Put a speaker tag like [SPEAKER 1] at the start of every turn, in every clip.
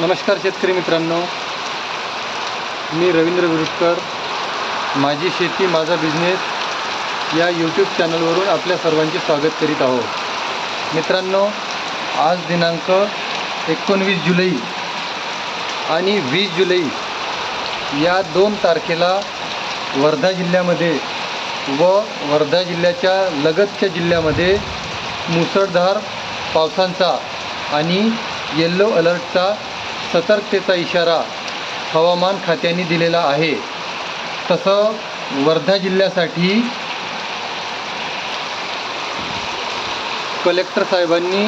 [SPEAKER 1] नमस्कार शेतकरी मित्रांनो. मी रवींद्र विरुटकर. माझी शेती माझा बिझनेस या यूट्यूब चॅनलवरून आपल्या सर्वांचे स्वागत करीत आहोत. मित्रांनो आज दिनांक एकोणवीस जुलै आणि वीस जुलै या दोन तारखेला वर्धा जिल्ह्यामध्ये व वर्धा जिल्ह्याच्या लगतच्या जिल्ह्यामध्ये मुसळधार पावसांचा आणि येल्लो अलर्टचा सतर्कतेचा इशारा हवामान खात्याने दिलेला आहे. तसं वर्धा जिल्ह्यासाठी कलेक्टर साहेबांनी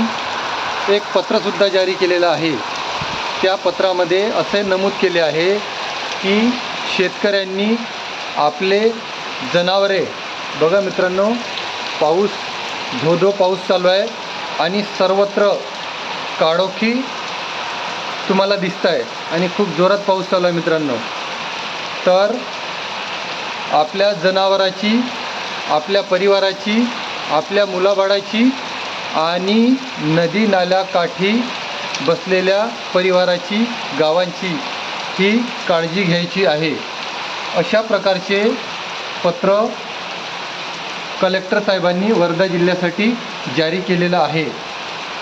[SPEAKER 1] एक पत्रसुद्धा जारी केलेलं आहे. त्या पत्रामध्ये असे नमूद केले आहे की शेतकऱ्यांनी आपले जनावरे बघा मित्रांनो पाऊस धोधो पाऊस चालू आहे आणि सर्वत्र काळोखी तुम्हाला दिसत आहे आणि खूप जोरात पाऊस चालू आहे मित्रांनो. तर आपल्या जनावराची आपल्या परिवाराची आपल्या मुलाबाळाची आणि नदी नाल्या काठी बसलेल्या परिवाराची गावांची ही काळजी घ्यायची आहे. अशा प्रकारचे पत्र कलेक्टर साहेबांनी वर्धा जिल्ह्यासाठी जारी केलेलं आहे.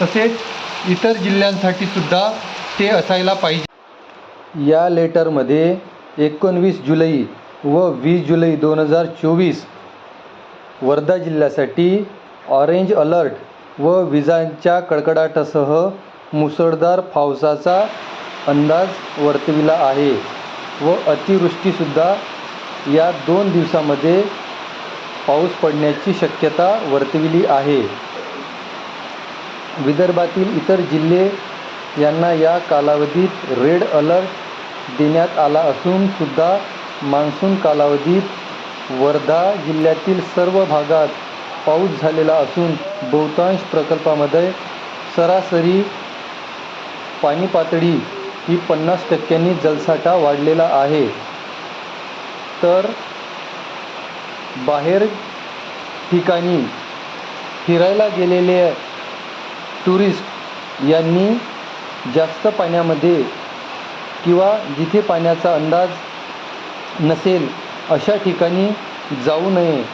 [SPEAKER 1] तसेच इतर जिल्ह्यांसाठी सुद्धा ते असायला पाहिजे. या लेटरमध्ये एकोणवीस जुलै व वीस जुलै दोन हजार चोवीस वर्धा जिल्ह्यासाठी ऑरेंज अलर्ट व विजांच्या कडकडाटासह मुसळधार पावसाचा अंदाज वर्तविला आहे व अतिवृष्टीसुद्धा या दोन दिवसामध्ये पाऊस पडण्याची शक्यता वर्तविली आहे. विदर्भातील इतर जिल्हे यांना या कालावधीत रेड अलर्ट देण्यात आला असून सुद्धा मान्सून कालावधीत वर्धा जिल्ह्यातील सर्व भागात पाऊस झालेला असून बहुतांश प्रकल्पामध्ये सरासरी पाणी पातळी ही पन्नास टक्क्यांनी जलसाठा वाढलेला आहे. तर बाहेर ठिकाणी फिरायला गेलेले टुरिस्ट यांनी जास्त पाण्यामध्ये किंवा जिथे पाण्याचा अंदाज नसेल अशा ठिकाणी जाऊ नये.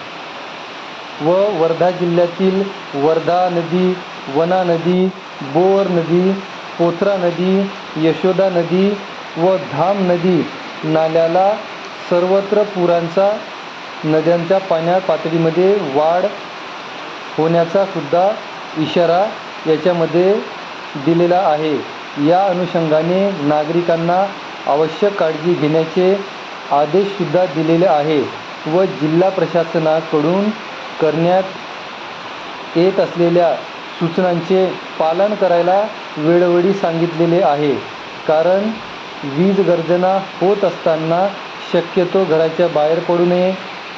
[SPEAKER 1] व वर्धा जिल्ह्यातील वर्धा नदी वना नदी बोर नदी पोथरा नदी यशोदा नदी व धाम नदी नाल्याला सर्वत्र पुरांचा नद्यांच्या पाण्या पातळीमध्ये वाढ होण्याचा सुद्धा इशारा याच्यामध्ये दिलेला आहे. या अनुषंगाने नागरिकांना आवश्यक काळजी घेण्याचे आदेशसुद्धा दिलेले आहे व जिल्हा प्रशासनाकडून करण्यात येत असलेल्या सूचनांचे पालन करायला वेळोवेळी सांगितलेले आहे. कारण वीज गर्जना होत असताना शक्यतो घराच्या बाहेर पडू नये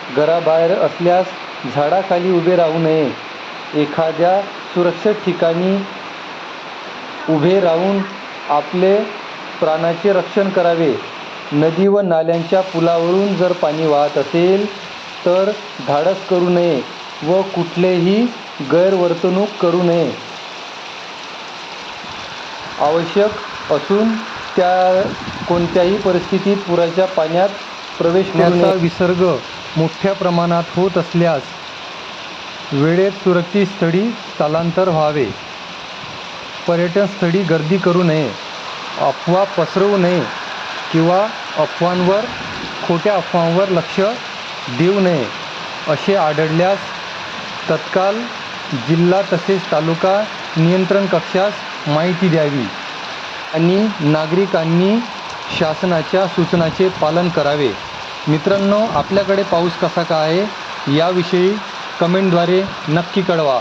[SPEAKER 1] घराबाहेर असल्यास झाडाखाली उभे राहू नये. एखाद्या सुरक्षित ठिकाणी उभे राहून आपले प्राणाचे रक्षण करावे. नदी व नाल्यांच्या पुलावरून जर पाणी वाहत असेल तर धाडस करू नये व कुठलेही गैरवर्तणूक करू नये. आवश्यक असून त्या कोणत्याही परिस्थितीत पुराच्या पाण्यात प्रवेश करण्याचा विसर्ग मोठ्या प्रमाणात होत असल्यास वेळेत सुरक्षित स्थळी स्थलांतर व्हावे. पर्यटनस्थळी गर्दी करू नये अफवा पसरवू नये किंवा अफवांवर खोट्या अफवांवर लक्ष देऊ नये असे आढळल्यास तत्काल जिल्हा तसेच तालुका नियंत्रण कक्षास माहिती द्यावी आणि नागरिकांनी शासनाच्या सूचनाचे पालन करावे. मित्रांनो आपल्याकडे पाऊस कसा का आहे याविषयी कमेंटद्वारे नक्की कळवा.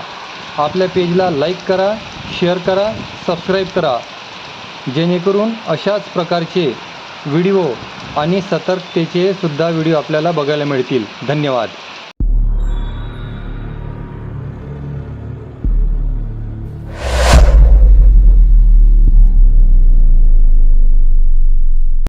[SPEAKER 1] आपल्या पेजला लाईक करा शेअर करा सबस्क्राईब करा. जेणेकरून अशाच प्रकारचे व्हिडिओ आणि सतर्कतेचे सुद्धा व्हिडिओ आपल्याला बघायला मिळतील. धन्यवाद.